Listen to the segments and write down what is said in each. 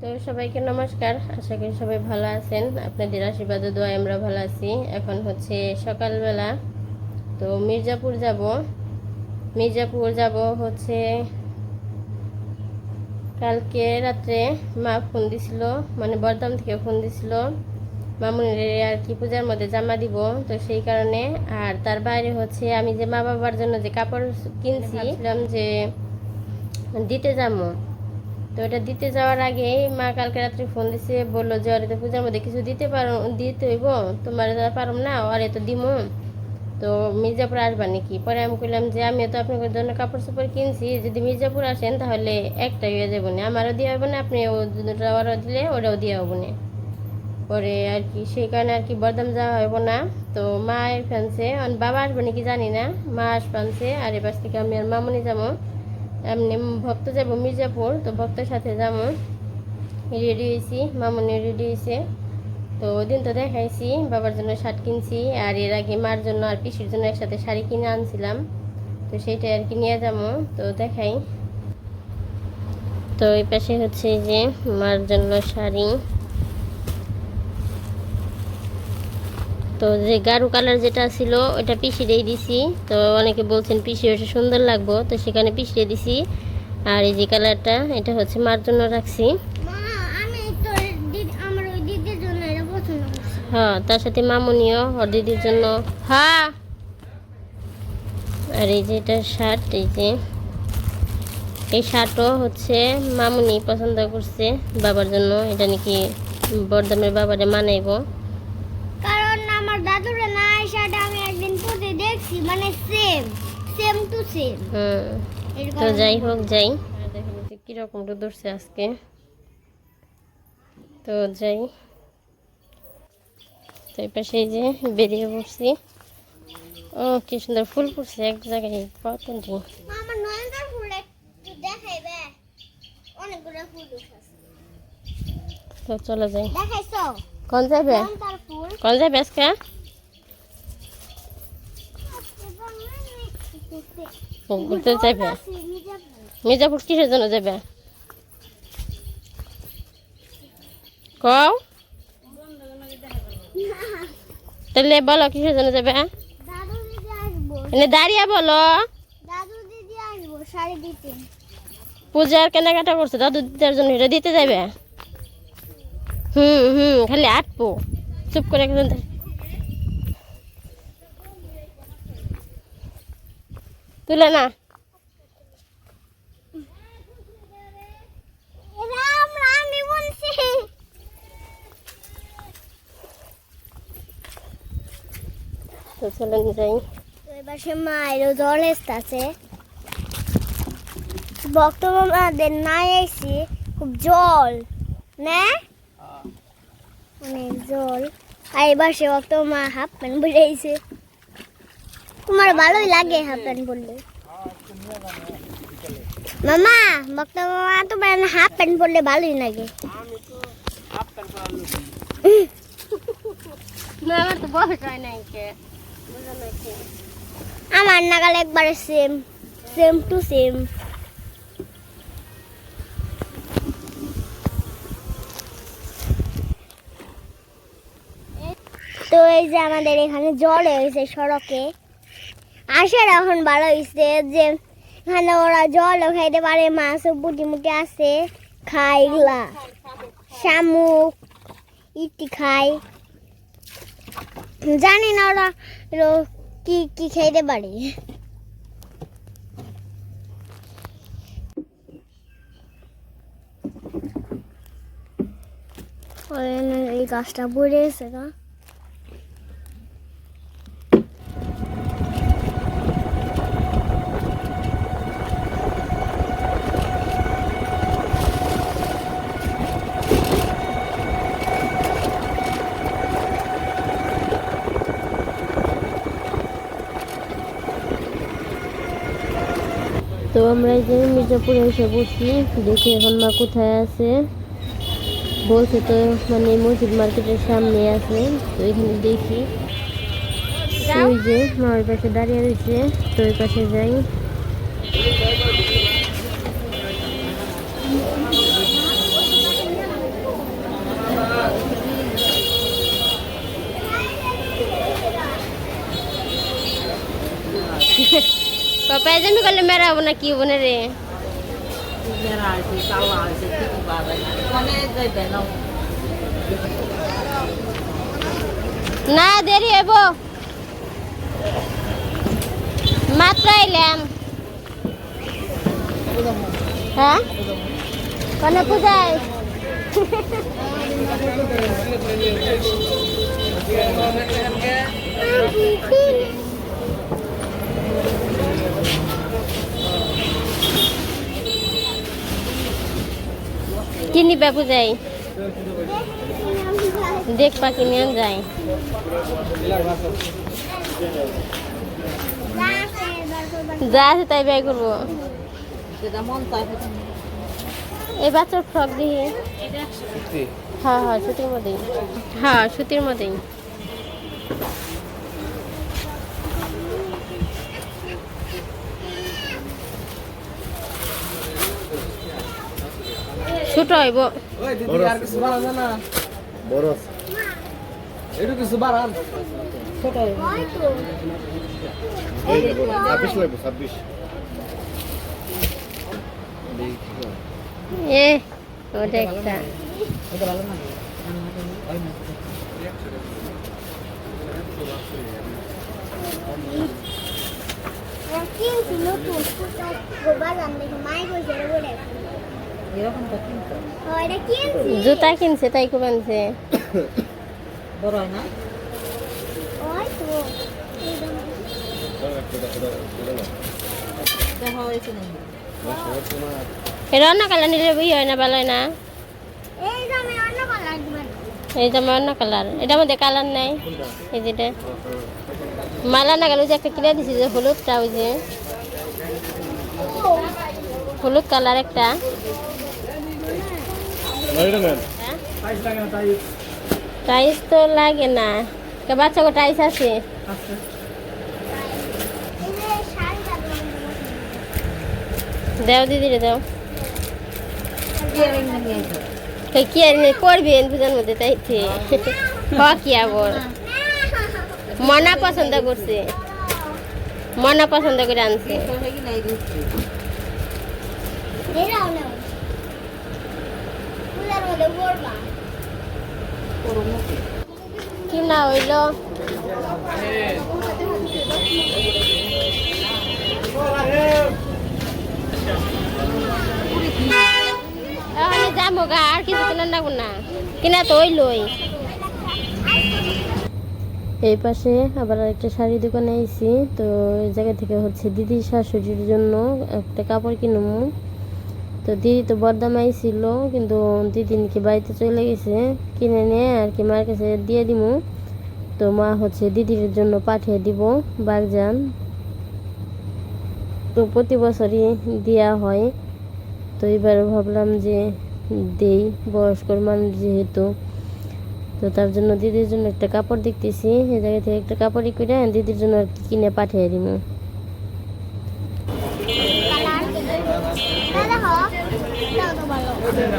তো সবাইকে নমস্কার। আশা করি সবাই ভালো আছেন। আপনাদের আশীর্বাদ ও দোয়ায় আমরা ভালো আছি। এখন হচ্ছে সকালবেলা। তো মির্জাপুর যাব। মির্জাপুর যাব হচ্ছে কালকে রাত্রে মা ফোন দিছিল মানে বরদাম থেকে ফোন দিছিল। মামুনির আর কি পূজার মধ্যে জামা দিব তো সেই কারণে। আর তার বাইরে হচ্ছে আমি যে মা বাবার জন্য যে কাপড় কিনছিলাম যে দিতে যাব তো এটা দিতে যাওয়ার আগেই মা কালকে রাত্রে ফোন দিছে, বলল যে অরে তো পূজার মধ্যে কিছু দিতে পারো, দিতে হইব। তোমার দ্বারা পারম না, অরে তো দিমু। তো মির্জাপুর আসবা নাকি? পরে আমি কইলাম যে আমিও তো আপনাদের জন্য কাপড় চোপড় কিনছি, যদি মির্জাপুর আসেন তাহলে একটাই হয়ে যাব না। আমারও দেওয়া হবে না আপনি ও ওরাও দিলে ওরাও দেওয়া হব না। পরে আর কি, সেই কারণে আর কি বরদাম যাওয়া হইব না। তো মায়ের ফ্যানসে বাবা আসবে নাকি জানি না, মা আসবানছে আর এবার থেকে আমি আর মামনি যাব। এমনি ভক্ত যাব, মির্জাপুর, তো ভক্তের সাথে যাব। রেডি হয়েছি, মামনি রেডি হয়েছে। তো ওই দিন তো দেখাইছি, বাবার জন্য শার্ট কিনছি, আর এর আগে মার জন্য আর পিসির জন্য একসাথে শাড়ি কিনে আনছিলাম। তো সেইটা আর কি নিয়ে যাব, তো দেখাই। তো এই পাশে হচ্ছে যে মার জন্য শাড়ি। তো যে গাঢ় কালার যেটা ছিল ওটা পিসিরেই দিছি। তো অনেকে বলছেন পিসি ওটা সুন্দর লাগবো তো সেখানে পিসিয়ে দিছি। আর এই যে কালারটা এটা হচ্ছে মার জন্য রাখছি। হ্যাঁ তার সাথে মামুনিও ওর দিদির জন্য। হ্যাঁ! আর এই যে এটা শার্ট এই যে। এই শার্টও হচ্ছে মামুনি পছন্দ করছে বাবার জন্য। এটা নাকি বর্ধমের বাবারে মানাইব কারণ আমার দাদুরে না এই শার্ট আমি একদিন পরে দেখছি মানে same same to same hmm. তো যাই হোক যাই। দেখেন যে কীরকম রোদ উঠছে আজকে। তো যাই। তো এই পাশে এই যে বেরিয়ে পড়ছি। ও কি সুন্দর ফুল ফুটছে এক জায়গায়। কতটি আমার নয়নতার ফুল একটু দেখাইবে? অনেকগুলো ফুল তো চলে যাই। দেখাইছো? কোন যাবে? কোন যাবে আজকে? ঘুরতে যাবে? মির্জাপুর কিসের জন্য যাবে কও। তাহলে বলো কিসের জন্য যাবে আসব। এনে দাঁড়িয়ে বলো। পূজার কেনাকাটা করছে দাদু দিদার জন্য এটা দিতে যাবে হুম হুম খালি আটপো। চুপ করে একজন তুলে না। রাম তো চলেন যাই। এবার সে মায়েরও জল এসতেছে বক্তব্য আমাদের নাই এসি খুব জল না? অনেক জল। আর এবার সে বক্তব্য মা হাফ প্যান্ট আইছে তোমার ভালোই লাগে হাফ প্যান্ট পরলে মামা বক্তব্য মা তোমার হাফ প্যান্ট পরলে ভালোই লাগে। আমার নাগাল একবারে সেম সেম টু সেম তো এই যে আমাদের এখানে জল হয়েছে সড়কে। আসার এখন ভালো হয়েছে যে, এখানে ওরা জলও খাইতে পারে, মাছও বুটি মুটি আছে, খায় এগুলা। শামুক ইটি খায়। জানি না ওরা কি কি খাইতে পারে। এই গাছটা পড়ে গেছে না তো আমরা এই যে মির্জাপুরে এসে বসি দেখি এখন মা কোথায় আছে। বলছে তো মানে মসজিদ মার্কেটের সামনে আছে তো এখানে দেখি। ওই যে মার পাশে দাঁড়িয়ে রয়েছে তো ওই পাশে যাই। Yeah. করলে মেরা হব না কি হব না রে? না। দেরি হইব। মাত্র এলাম হ্যাঁ? কনে পূজায়? কি নিবে পূজাই দেখ পাখি নিয়ে যায় যা আছে তাই ব্যয় করব। এই বাচ্চার ফ্রক দিয়ে হ্যাঁ হ্যাঁ সুতির মধ্যেই। হ্যাঁ সুতির মধ্যেই। ছোট হইব। ওই দিদি আর কিছু বাড়ান না বড় আছে কিছু বাড়ান ছোট হইব। এই যে বড়, ছাব্বিশ লাগবে ছাব্বিশ। এ ওটা একটা। জুতা কিনছে তাই কুবানছে বড় হয় না? অন্য কালার নিলে বই হয় না ভালো না? এই অন্য কালার এটার মধ্যে কালার নাই এই যেটা। মালা না গেল যে একটা কিনে দিছি যে হলুদটা ওই যে। হলুদ কালার একটা। টাইস তো লাগে না। কে বাচ্চা গো টাইস আছে? দাও দিদি রে দাও। কি আর পূজার মধ্যে কি আবার? মনা পছন্দ করছে। মনা পছন্দ করে আনছে তো হই নাই দিচ্ছি এরাও না পূজার মধ্যে পড়বা পুরো মুখে কি না হইল? আর কিছু কিনা নেব না। কিনা তো হইলই। এই পাশে আবার একটা শাড়ি দোকানে আইছি, তো এই জায়গা থেকে হচ্ছে দিদির শাশুড়ির জন্য একটা কাপড় কিনবো তো দিদি তো বরদাম ছিল, কিন্তু দিদি নাকি বাড়িতে চলে গেছে কিনে নিয়ে আর কি মার কাছে দিয়ে দিব তো মা হচ্ছে দিদির জন্য পাঠিয়ে দিব বাগজান। তো প্রতি বছরই দেওয়া হয়। তো এবার ভাবলাম যে দেই, বয়স্কর মানুষ যেহেতু। তো তার জন্য দিদির জন্য একটা কাপড় দেখতেছি, এই জায়গা থেকে একটা কাপড়ই করে দিদির জন্য আর কি কিনে পাঠিয়ে দিব কালার দাদা হ দাও তো ভালো এই যে দিকে দিবে, এই যে, এই যে, ভালো শাড়ি আছে। অন্য নিয়ে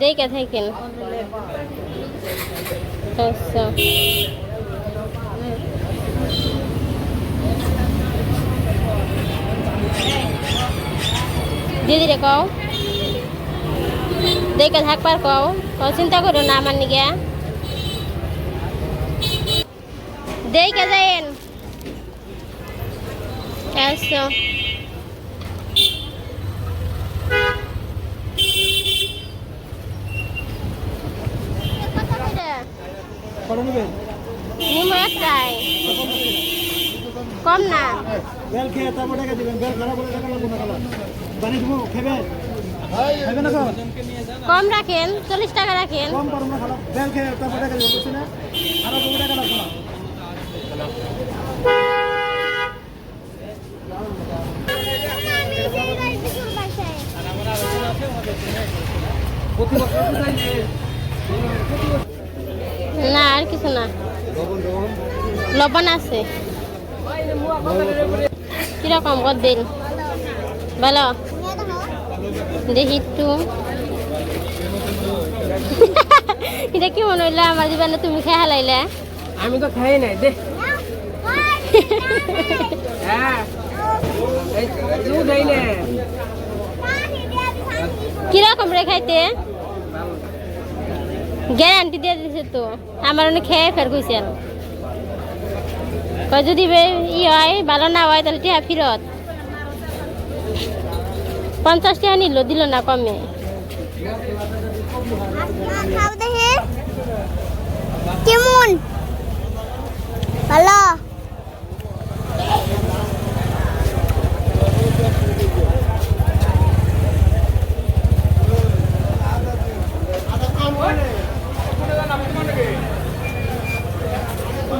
দেখে থাকেন। আচ্ছা। দিদি রে কও। দেখে থাকবার কও। কও, চিন্তা করো না আমার নিগে। দেখে যাইন আচ্ছা কত নিমো একটাই। কম না। বেল খেয়ে তারপর টাকা দিবেন বেল খারাপ হলে টাকা লাগবে না খালা পানি দিব খেবে? খাবে না কম রাখেন চল্লিশ টাকা রাখেন। কম পারব না খালা বেল খেয়ে তারপর টাকা দিবেন বুঝছি না? খারাপ টাকা লাগবে না। চলে বাসায় না আর কিছু না। লবণ আছে। কীরকম কর দিন বলো। দেখি একটু। এটা কি মনে হইল আমার জীবনে তুমি খেয়ে হালাইলে? আমি তো খাই নাই দে। হ্যাঁ। কীরকম রে খাইতে? গ্যারান্টি দিয়ে দিছে তো। আমার অনেক খেয়ে ফের কইছেন কয়, যদি ই হয়, ভালো না হয়, তাহলে টিয়া ফিরত। পঞ্চাশ টাকা নিল, দিল না কমে। কেমন?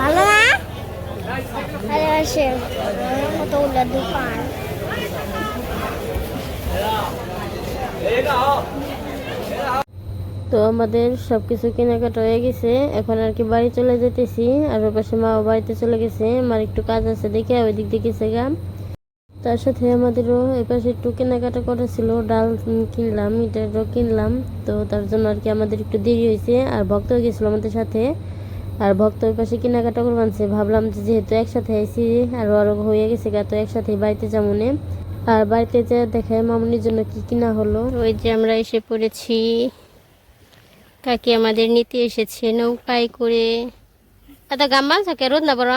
ভালো না আরে আসে কতগুলো দোকান তো আমাদের সব কিছু কেনাকাটা হয়ে গেছে। এখন আর কি বাড়ি চলে যেতেছি, আর ওর পাশে মাও বাড়িতে চলে গেছে। আমার একটু কাজ আছে দেখে ওই দিক দিয়ে গেছে তার সাথে আমাদেরও এপাশে একটু কেনাকাটা করা ছিল ডাল কিনলাম এটারও কিনলাম। তো তার জন্য আর কি আমাদের একটু দেরি হয়েছে, আর ভক্ত গেছিল আমাদের সাথে। আর ভক্ত ওই পাশে কেনাকাটা করে আনছে। ভাবলাম যে যেহেতু একসাথে আইসি আর আরও হয়ে গেছে গা, তো একসাথে বাড়িতে যাব নে। আর বাড়িতে যা দেখায় মামুনির জন্য কি কিনা হলো। ওই যে আমরা এসে পড়েছি। কাকি আমাদের নিতে এসেছে নৌকায় করে। এত গাম্বাল থাকে রোদ না বড়?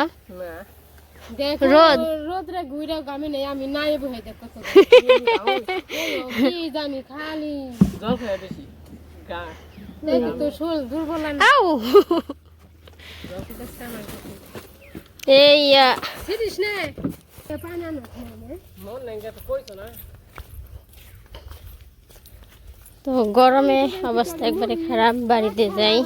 রোদ। রোদরে ঘুরে নেই আমি নাই বহে দেখ কত কি জানি খালি। জল খায় বেশি। দেখি তো দুর্বল লাগে আউ। এই সিরিস নে? পানি আনো। মন নাই তো কইছো না। তো গরমে অবস্থা একবারে খারাপ, বাড়িতে যাই।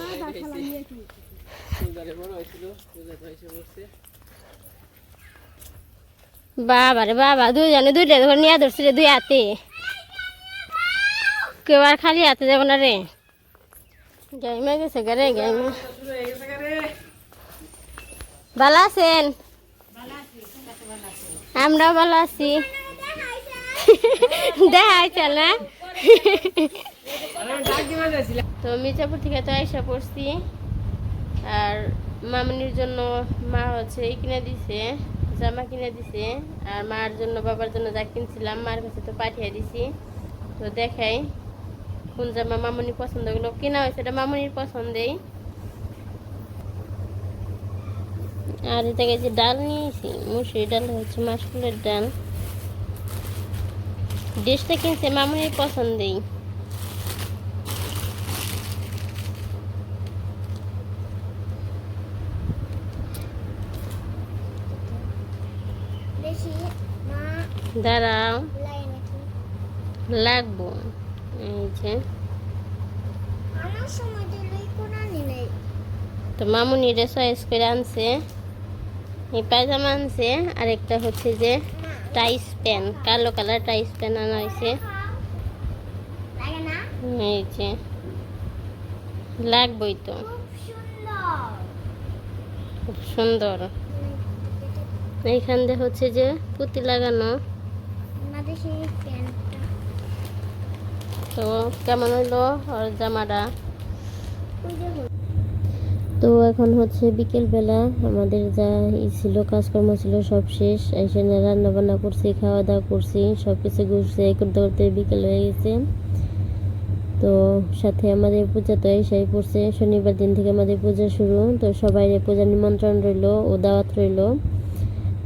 বাবা রে বাবা দুজনে দুইটা ধরে নিয়ে ধরছি রে দুই হাতে। কেউ আর খালি হাতে যাব না রে। গাইমা গেছে গা রে গাইমা ভালো আছেন? আমরাও ভালো আছি। দেখাইছে না? তো মির্জাপুর থেকে তো আইসা পড়ছি। আর মামনির জন্য মা হচ্ছে এই কিনে দিছে, জামা কিনে দিছে, আর মার জন্য, বাবার জন্য যা কিনছিলাম, মার কাছে তো পাঠিয়ে দিছি। তো দেখাই কোন জামা মামনির পছন্দ হলো। কেনা হয়েছে, এটা মামনির পছন্দেই। আর এটা গেছে ডাল নিয়েছি মুসুরি ডাল হচ্ছে মাসকুলের ডাল। ড্রেসটা কিনছে মামনির পছন্দেই বেশি মা দাঁড়াও। লাগবো। এই যে। তো মামুনি রে চয়েস করে আনছে। এই পায়জামা আনছে। আর একটা হচ্ছে যে টাইস প্যান কালো কালার টাইস প্যান আনা হয়েছে। এই যে। লাগবই তো। খুব সুন্দর। এইখান দিয়ে হচ্ছে যে পুঁতি লাগানো। তো কেমন ওর জামাটা। তো এখন হচ্ছে বিকেল বেলা আমাদের যা ই ছিল কাজকর্ম ছিল সব শেষ। এখানে রান্না বান্না করছি খাওয়া দাওয়া করছি সব কিছু ঘুরছে করতে করতে বিকেল হয়ে গেছে। তো সাথে আমাদের পূজা তো এসেই পড়ছে। শনিবার দিন থেকে আমাদের পূজা শুরু। তো সবাই পূজার নিমন্ত্রণ রইল ও দাওয়াত রইল।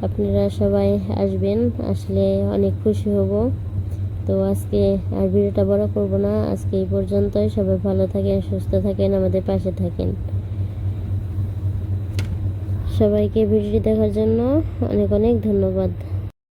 আপনারা সবাই আসবেন, আসলে অনেক খুশি হব। তো আজকে আর ভিডিওটা বড় করব না, আজকে এই পর্যন্তই। সবাই ভালো থাকেন, সুস্থ থাকেন, আমাদের পাশে থাকেন। সবাইকে ভিডিওটি দেখার জন্য অনেক অনেক ধন্যবাদ।